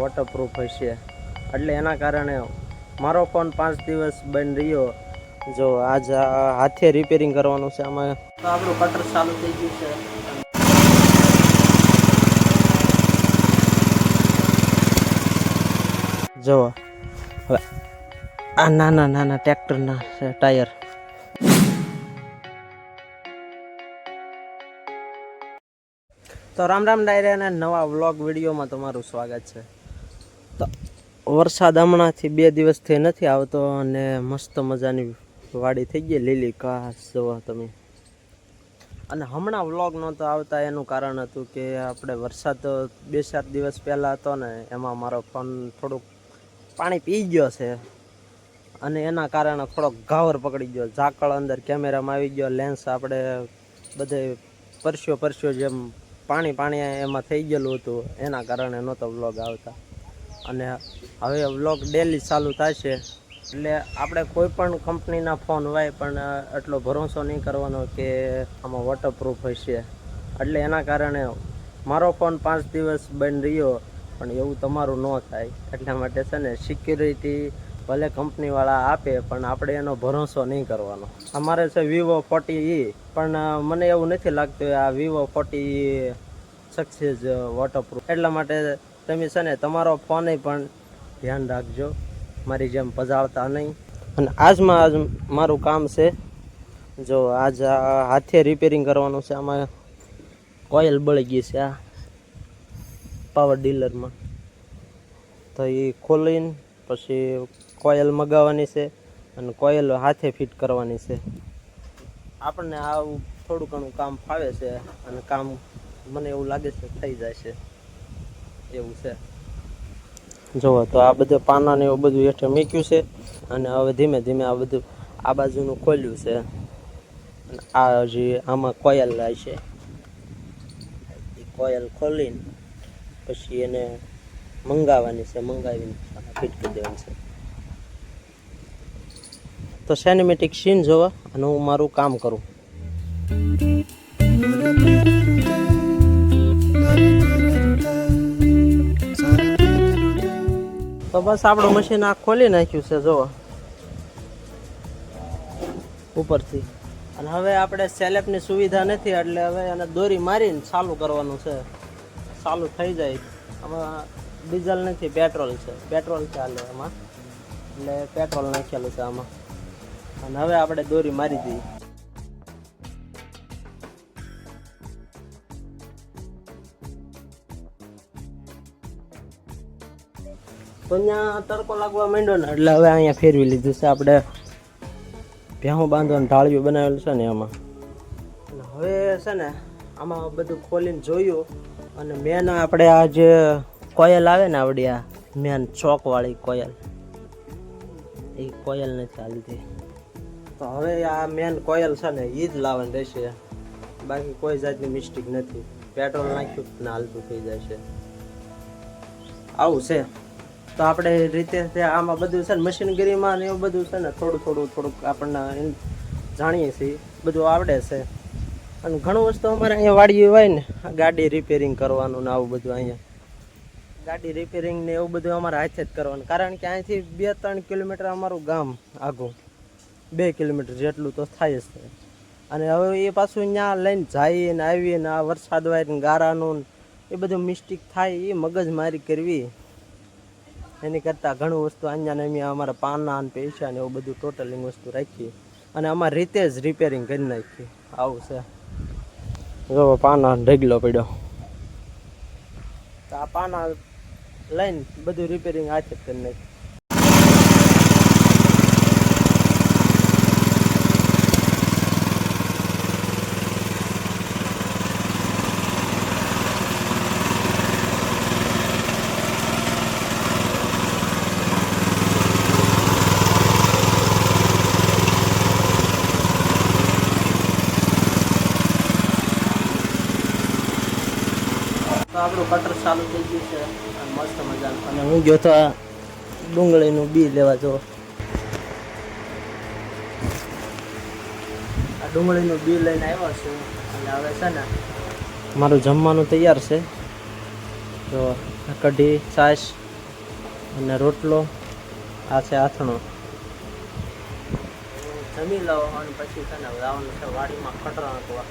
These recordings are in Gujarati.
વોટરપ્રૂફ હશે. એટલે એના કારણે મારો ફોન પાંચ દિવસ બંધ રહ્યો. જો આજ હાથે રિપેરિંગ કરવાનું છે આમાં. તો આપણું કટર ચાલુ થઈ ગયું છે. જુઓ આ નાના નાના ટ્રેક્ટરના ટાયર તો રામ રામ ડાયરે અને નવા વ્લોગ વિડીયોમાં તમારું સ્વાગત છે. વરસાદ હમણાંથી બે દિવસથી નથી આવતો અને મસ્ત મજાની વાડી થઈ ગઈ, લીલી ઘાસ જુઓ તમે. અને હમણાં વ્લોગ નહોતો આવતા, એનું કારણ હતું કે આપણે વરસાદ બે ચાર દિવસ પહેલાં હતો ને, એમાં મારો ફોન થોડુંક પાણી પી ગયો છે. અને એના કારણે થોડોક ઘાવર પકડી ગયો. ઝાકળ અંદર કેમેરામાં આવી ગયો લેન્સ આપણે બધે પરસ્યો પરસ્યો જેમ પાણી પાણી એમાં થઈ ગયેલું હતું, એના કારણે નહોતો વ્લોગ આવતા. અને હવે વ્લોગ ડેલી ચાલુ થશે. એટલે આપણે કોઈ પણ કંપનીના ફોન હોય પણ એટલો ભરોસો નહીં કરવાનો કે આમાં વોટરપ્રૂફ હશે. એટલે એના કારણે મારો ફોન પાંચ દિવસ બંધ રહ્યો, પણ એવું તમારું ન થાય. એટલા માટે છે ને સિક્યુરિટી ભલે કંપનીવાળા આપે, પણ આપણે એનો ભરોસો નહીં કરવાનો. અમારે છે વિવો ફોર્ટી ઈ પણ મને એવું નથી લાગતું આ વિવો ફોર્ટી સક્સેસ વોટરપ્રૂફ એટલા માટે તમે છે ને તમારો ફોન પણ ધ્યાન રાખજો. મારી જેમ પજાળતા નહીં. અને આજમાં આજ મારું કામ છે, જો આજ હાથે રિપેરિંગ કરવાનું છે. આમાં કોયલ બળી ગઈ છે આ પાવર ડીલરમાં તો એ ખોલીને પછી કોયલ મગાવવાની છે અને કોયલ હાથે ફિટ કરવાની છે. આપણને આવું થોડું ઘણું કામ ફાવે છે અને કામ મને એવું લાગે છે થઈ જાય છે. એવું છે. જુઓ તો આ બધું પાના ને એવું બધું હેઠે મૂક્યું છે અને હવે ધીમે ધીમે આ બધું આ બાજુનું ખોલ્યું છે. આ હજી આમાં કોયલ લાય છે. કોયલ ખોલીને પછી એને મંગાવવાની છે, મંગાવીને ફિટ કરી દેવાની છે. તો સેનેમેટિક સીન જોવા અને હું મારું કામ કરું. બસ આપણું મશીન આ ખોલી નાખ્યું છે જો ઉપરથી. અને હવે આપણે સેલેપની સુવિધા નથી, એટલે હવે એને દોરી મારીને ચાલુ કરવાનું છે. ચાલુ થઈ જાય. આમાં ડીઝલ નથી, પેટ્રોલ છે. પેટ્રોલ ચાલે એમાં. એટલે પેટ્રોલ નાખેલું છે આમાં. અને હવે આપણે દોરી મારી દઈએ. તો અહીંયા તડકો લાગવા માંડ્યો ને, એટલે હવે અહીંયા ફેરવી લીધું છે. આપણે ભેહું બાંધવાનું ઢાળિયું બનાવેલું છે ને એમાં હવે છે ને, આમાં બધું ખોલીને જોયું અને મેન આપણે આ જે કોયલ આવે ને આવડી આ, મેન ચોકવાળી કોયલ. એ કોયલ નથી હાલતી. તો હવે આ મેન કોયલ છે ને એ જ લાવવાની રહેશે. બાકી કોઈ જાતની મિસ્ટેક નથી. પેટ્રોલ નાખ્યું ને હાલતું થઈ જાય છે. આવું છે. તો આપણે રીતે આમાં બધું છે ને મશીનગીરીમાં ને એવું બધું છે ને થોડું થોડું થોડુંક આપણને જાણીએ છીએ. બધું આવડે છે. અને ઘણું વસ્તુ અમારે અહીંયા વાડી હોય ને ગાડી રિપેરિંગ કરવાનું ને આવું બધું અહીંયા. ગાડી રિપેરિંગ ને એવું બધું અમારે હાથે જ કરવાનું. કારણ કે અહીંથી બે ત્રણ કિલોમીટર અમારું ગામ આઘું બે કિલોમીટર જેટલું તો થાય જ છે. અને હવે એ પાછું ત્યાં લઈને જઈએ ને આવીએ ને આ વરસાદ વાય ને ગારાનું એ બધું મિસ્ટેક થાય, એ મગજ મારી કરવી. એની કરતાં ઘણું વસ્તુ અહીંયા અમે અમારા પાના અને પૈસા ને એવું બધું ટોટલિંગ વસ્તુ રાખીએ. અને અમારી રીતે જ રિપેરિંગ કરી નાખીએ. આવું છે. જો પાના ઢગલો પડ્યો. તો આ પાના લઈને બધું રિપેરિંગ હાથે કરી નાખીએ. આપણું કટર ચાલુ થઈ ગયું છે અને મસ્ત મજાનું. અને હું ગયો તો આ ડુંગળીનું બી લેવા જો. આ ડુંગળીનું બી લઈને આવ્યો છું. અને હવે છે ને મારું જમવાનું તૈયાર છે. જો કઢી છાશ અને રોટલો. આ છે આથણો. જમી લો અને પછી છે ને લાવવાનું છે વાડીમાં કટરા નાખવા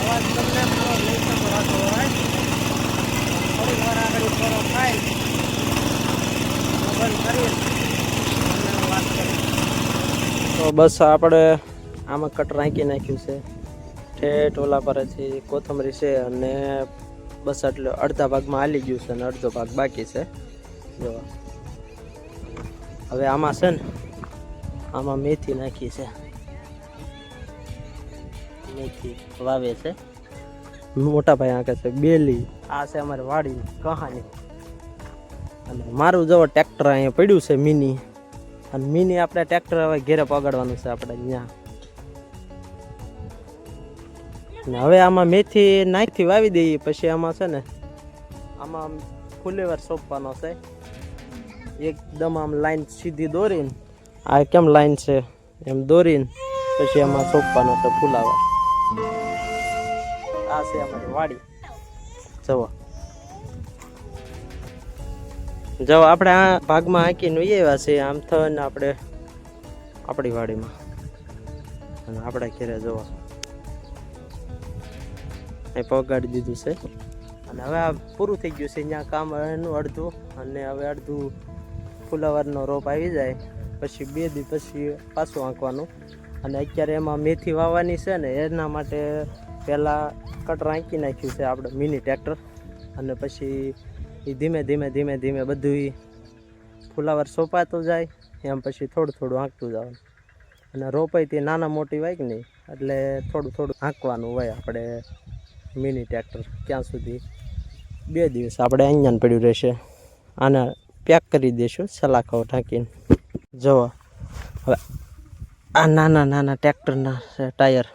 અવાજ તમને મારો લઈ શકો રાતો હોય થોડીક તો બસ આપણે આમાં કટ રાખી નાખ્યું છે. ઠેઠ ઓલા પરથી કોથમરી છે અને બસ એટલે અડધા ભાગમાં હાલી ગયું છે અને અડધો ભાગ બાકી છે. જો. હવે આમાં છે ને, આમાં મેથી નાખી છે. મેથી વાવે છે. મોટા ભાઈ આંકે છે, બેલી, આ છે અમારી વાડીની કહાની. અને મારું જવો ટ્રેક્ટર અહીંયા પડ્યું છે મિની અને મિની આપણે ટ્રેક્ટર હવે ઘેરે પગાડવાનું છે આપણે ત્યાં હવે આમાં મેથી નાખથી વાવી દઈએ, પછી આમાં છે ને, આમાં ફુલેવર સોંપવાનો છે. એકદમ આમ લાઈન સીધી દોરીને, આ કેમ લાઈન છે, એમ દોરીને, પછી આમાં સોંપવાનો છે ફુલાવર. આ છે અમારી વાડી. જવો જો આપણે આ ભાગમાં આંકીને વી આવ્યા છે આમ થઈને આપણે આપણી વાડીમાં. અને આપણા ઘેરે જવા એ પગાડી દીધું છે. અને હવે આ પૂરું થઈ ગયું છે. અહીંયા કામ એનું અડધું અને હવે અડધું ફુલાવરનો રોપ આવી જાય. પછી બે દી પછી પાછું આંકવાનું અને અત્યારે એમાં મેથી વાવવાની છે ને, એના માટે પહેલાં કટર આંકી નાખ્યું છે આપણે મિની ટ્રેક્ટર. અને પછી એ ધીમે ધીમે ધીમે ધીમે બધું ફુલાવર સોંપાતું જાય, એમ પછી થોડું થોડું આંકતું જવાનું. અને રોપાઈ તે નાના મોટી હોય કે નહીં, એટલે થોડું થોડું આંકવાનું હોય આપણે મિની ટ્રેક્ટર ક્યાં સુધી. બે દિવસ આપણે અહીંયા પડ્યું રહેશે. આને પેક કરી દઈશું સલાખાઓ ઢાંકીને. જુઓ. હવે આ નાના નાના ટ્રેક્ટરના ટાયર.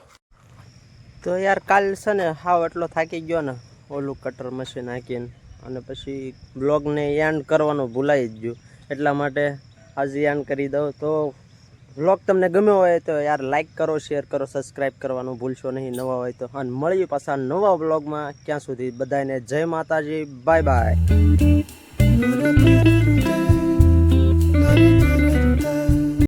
તો યાર કાલ છે ને હાવ એટલો થાકી ગયો ને, ઓલું કટર મશીન હાંકીને. અને પછી બ્લોગને એન્ડ કરવાનું ભૂલાઈ જ ગયું. એટલા માટે આજે એન્ડ કરી દઉં. તો બ્લોગ તમને ગમ્યો હોય તો યાર લાઇક કરો શેર કરો સબસ્ક્રાઈબ કરવાનું ભૂલશો નહીં. નવા હોય તો. અને મળીએ પાછા નવા વ્લોગમાં ક્યાં સુધી બધાને જય માતાજી. Bye bye